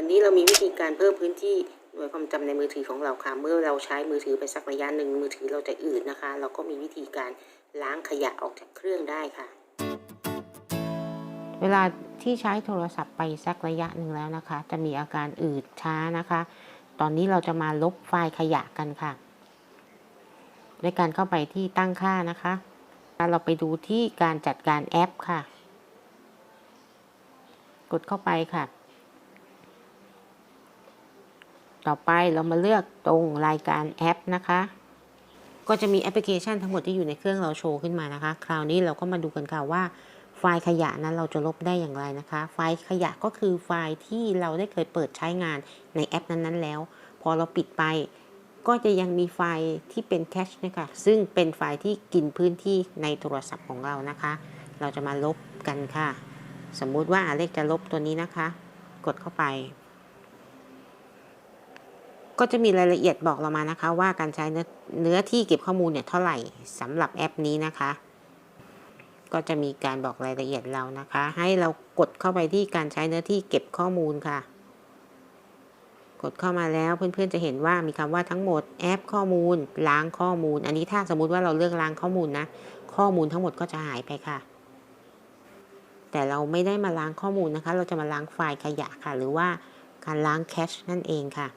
วันนี้เรามีวิธีการเพิ่มพื้นที่หน่วยความจำในมือถือของเราค่ะ เมื่อเราใช้มือถือไปสักระยะหนึ่งมือถือเราจะอืดนะคะ เราก็มีวิธีการล้างขยะออกจากเครื่องได้ค่ะ เวลาที่ใช้โทรศัพท์ไปสักระยะหนึ่งแล้วนะคะ จะมีอาการอืดช้านะคะ ตอนนี้เราจะมาลบไฟล์ขยะกันค่ะด้วยการเข้าไปที่ตั้งค่านะคะ เราไปดูที่การจัดการแอปค่ะ กดเข้าไปค่ะ ต่อไปเรามาเลือกตรงรายการแอปนะคะ ก็จะมีแอปพลิเคชันทั้งหมดที่อยู่ในเครื่องเราโชว์ขึ้นมานะคะ คราวนี้เราก็มาดูกันค่ะว่าไฟล์ขยะนั้นเราจะลบได้อย่างไรนะคะ ไฟล์ขยะก็คือไฟล์ที่เราได้เคยเปิดใช้งานในแอปนั้นๆ แล้ว พอเราปิดไป ก็จะยังมีไฟล์ที่เป็นแคชนะคะซึ่งเป็นไฟล์ที่กินพื้นที่ในโทรศัพท์ของเรานะคะ เราจะมาลบกันค่ะ สมมุติว่าอาเล็กจะลบตัวนี้นะคะ กดเข้าไป ก็จะมีรายละเอียดบอกเรามานะคะ ว่าการใช้เนื้อเนื้อที่เก็บข้อมูลเนี่ยเท่าไหร่สำหรับแอปนี้นะคะ ก็จะมีการบอกรายละเอียดเรานะคะ ให้เรากดเข้าไปที่การใช้เนื้อที่เก็บข้อมูลค่ะ กดเข้ามาแล้วเพื่อนๆจะเห็นว่ามีคำว่าทั้งหมดแอปข้อมูล ล้างข้อมูล อันนี้ถ้าสมมุติว่าเราเลือกล้างข้อมูลนะ ข้อมูลทั้งหมดก็จะหายไปค่ะแต่เราไม่ได้มาล้างข้อมูลนะคะ เราจะมาล้างไฟล์ขยะค่ะ หรือว่าการล้างแคชนั่นเองค่ะ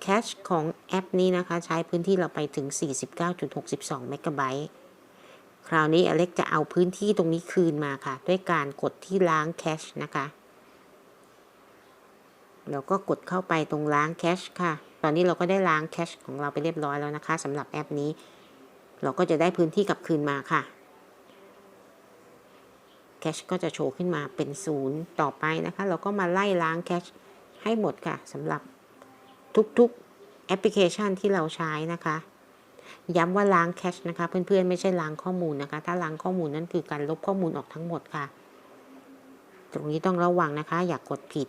แคชของแอปนี้นะคะ ใช้พื้นที่เราไปถึง 49.62 เมกะไบต์คราวนี้อเล็กจะเอาพื้นที่ตรงนี้คืนมาค่ะ ด้วยการกดที่ล้างแคชนะคะเราก็กดเข้าไปตรงล้างแคชค่ะ ตอนนี้เราก็ได้ล้างแคชของเราไปเรียบร้อยแล้วนะคะสำหรับแอปนี้ เราก็จะได้พื้นที่กลับคืนมาค่ะแคชก็จะโชว์ขึ้นมาเป็นศูนย์ต่อไปนะคะ เราก็มาไล่ล้างแคชให้หมดค่ะสำหรับ ทุกๆแอปพลิเคชันที่เราใช้นะคะ ย้ำว่าล้างแคชนะคะ เพื่อนๆ ไม่ใช่ล้างข้อมูลนะคะ ถ้าล้างข้อมูลนั่นคือการลบข้อมูลออกทั้งหมดค่ะ ตรงนี้ต้องระวังนะคะ อย่ากกดผิด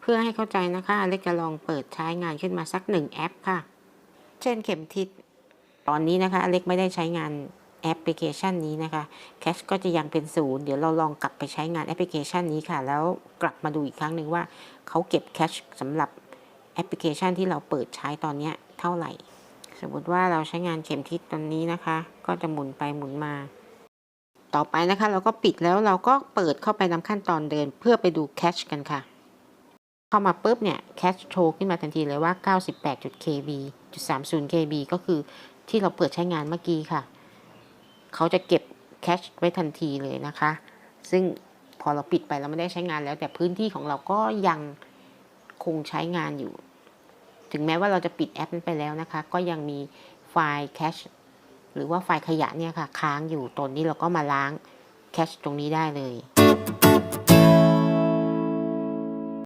เพื่อให้เข้าใจนะคะเล็กจะลองเปิดใช้งานขึ้นมาสักหนึ่งแอปค่ะ เช่นเข็มทิศตอนนี้นะคะเล็กไม่ได้ใช้งานแอปพลิเคชันนี้นะคะแคชก็จะยังเป็นศูนย์เดี๋ยวเราลองกลับไปใช้งานแอปพลิเคชันนี้ค่ะ แล้วกลับมาดูอีกครั้งหนึ่งว่าเขาเก็บแคชสำหรับ แอปพลิเคชันที่เราเปิดใช้ตอนนี้เท่าไหร่ สมมติว่าเราใช้งานเข็มทิศตอนนี้นะคะ ก็จะหมุนไปหมุนมา ต่อไปนะคะเราก็ปิดแล้วเราก็เปิดเข้าไปนำขั้นตอนเดินเพื่อไปดูแคชกันค่ะ เข้ามาปุ๊บเนี่ยแคชโชว์ขึ้นมาทันทีเลยว่า 98.kb 30kb ก็คือที่เราเปิดใช้งานเมื่อกี้ค่ะ เขาจะเก็บแคชไว้ทันทีเลยนะคะ ซึ่งพอเราปิดไปเราไม่ได้ใช้งานแล้ว แต่พื้นที่ของเราก็ยัง คงใช้งานอยู่ ถึงแม้ว่าเราจะปิดแอปนั้นไปแล้วนะคะ ก็ยังมีไฟล์แคชหรือว่าไฟล์ขยะเนี่ยค่ะ ค้างอยู่ตอนนี้เราก็มาล้างแคชตรงนี้ได้เลย